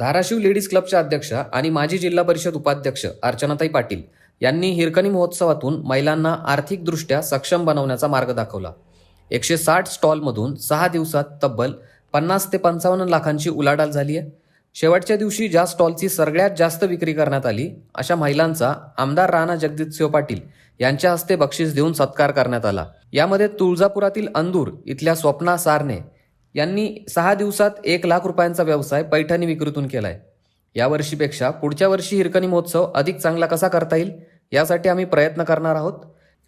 Dharashiv ladies क्लबच्या अध्यक्षा आणि माजी जिल्हा परिषद उपाध्यक्ष अर्चनाताई पाटील यांनी हिरकणी महोत्सवातून महिलांना आर्थिकदृष्ट्या सक्षम बनवण्याचा मार्ग दाखवला. एकशे साठ स्टॉलमधून सहा दिवसात तब्बल पन्नास ते पंचावन्न लाखांची उलाढाल झाली आहे. शेवटच्या दिवशी ज्या स्टॉलची सगळ्यात जास्त विक्री करण्यात आली अशा महिलांचा आमदार राणा जगजितसिंह पाटील यांच्या हस्ते बक्षीस देऊन सत्कार करण्यात आला. यामध्ये तुळजापुरातील अंदूर इथल्या स्वप्ना सारने यांनी सहा दिवसात एक लाख रुपयांचा व्यवसाय पैठणी विक्रीतून केलाय. या वर्षीपेक्षा पुढच्या वर्षी हिरकणी महोत्सव अधिक चांगला कसा करता येईल यासाठी आम्ही प्रयत्न करणार आहोत.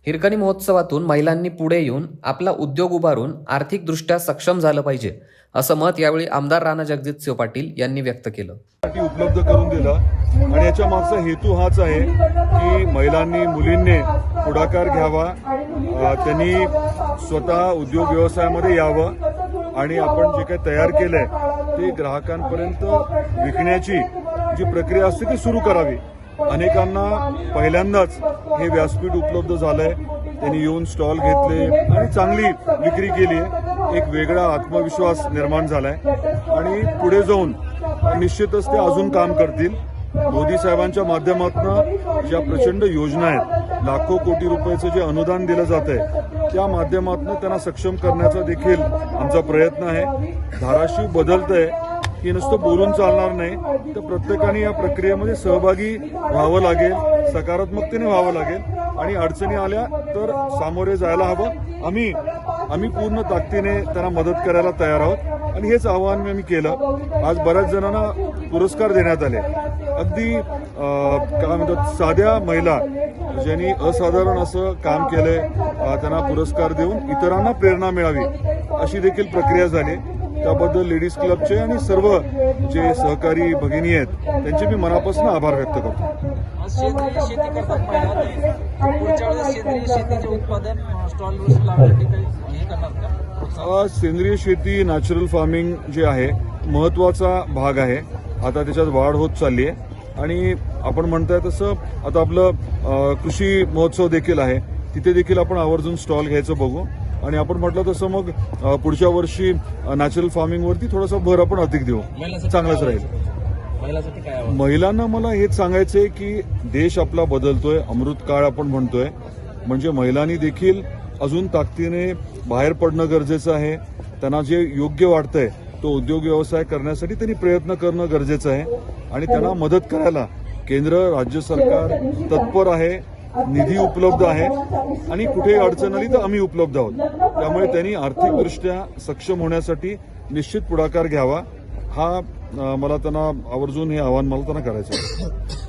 हिरकणी महोत्सवातून महिलांनी पुढे येऊन आपला उद्योग उभारून आर्थिकदृष्ट्या सक्षम झालं पाहिजे असं मत यावेळी आमदार राणा जगजितसिंह पाटील यांनी व्यक्त केलं. उपलब्ध करून दिला. आणि याच्या मागचा हेतू हाच आहे की महिलांनी मुलींनी पुढाकार घ्यावा. त्यांनी स्वतः उद्योग व्यवसायामध्ये यावं. आणि आपण जे काही तयार केलंय ते ग्राहकांपर्यंत विकण्याची जी प्रक्रिया असते ती सुरू करावी. अनेकांना पहिल्यांदाच हे व्यासपीठ उपलब्ध झालंय. त्यांनी येऊन स्टॉल घेतले आणि चांगली विक्री केली. एक वेगळा आत्मविश्वास निर्माण झालाय. आणि पुढे जाऊन निश्चितच ते अजून काम करतील. मोदी साहेबांच्या माध्यमातून ज्या प्रचंड योजना आहेत लाखो कोटी रुपयाचं जे अनुदान दिलं जात आहे त्या माध्यमातून त्यांना सक्षम करण्याचा देखील आमचा प्रयत्न आहे. धाराशिव बदलतंय की नुसतं बोलून चालणार नाही तर प्रत्येकाने या प्रक्रियेमध्ये सहभागी व्हावं लागेल सकारात्मकतेने व्हावं लागेल आणि अडचणी आल्या तर सामोरे जायला हवं. आम्ही आम्ही पूर्ण ताकदीने त्यांना मदत करायला तयार आहोत. आणि हेच आवाहन मी आम्ही केलं. आज बऱ्याच जणांना पुरस्कार देण्यात आले. अगदी काय म्हणतात साध्या महिला ज्यांनी असाधारण असं काम केलंय त्यांना पुरस्कार देऊन इतरांना प्रेरणा मिळावी अशी देखील प्रक्रिया झाली. त्याबद्दल लेडीज क्लबचे आणि सर्व जे सहकारी भगिनी आहेत त्यांचे मी मनापासून आभार व्यक्त करतो. सेंद्रिय शेती करतात महिला पुढच्या वेळेस सेंद्रिय शेतीचे उत्पादन स्टॉलवर लावण्यासाठी काही हे करणार का प्रोत्साहन? अ, सेंद्रिय शेती नॅचरल फार्मिंग जे आहे महत्त्वाचा भाग आहे. आता त्याच्यात वाढ होत चालली आहे. आणि आपण म्हणताय तसं आता आपलं कृषी महोत्सव देखील आहे. तिथे देखील आपण आवर्जून स्टॉल घ्यायचं बघू. आणि आपण म्हटलं तसं मग पुढच्या वर्षी नॅचरल फार्मिंगवरती थोडासा भर आपण अधिक देऊ. चांगलंच राहील? महिलांना मला हेच सांगायचंय की देश आपला बदलतोय. अमृत काळ आपण म्हणतोय. म्हणजे महिलांनी देखील अजून ताकदीने बाहेर पडणं गरजेचं आहे. त्यांना जे योग्य वाटतंय तो उद्योग व्यवसाय करण्यासाठी त्यांनी प्रयत्न करणं गरजेचं आहे. आणि त्यांना मदत करायला केंद्र राज्य सरकार तत्पर आहे निधी उपलब्ध आहे. आणि कुठेही अडचण आली तर आम्ही उपलब्ध आहोत. त्यामुळे त्यांनी आर्थिकदृष्ट्या सक्षम होण्यासाठी निश्चित पुढाकार घ्यावा. हा मला त्यांना आवर्जून हे आवाहन मला त्यांना करायचं आहे.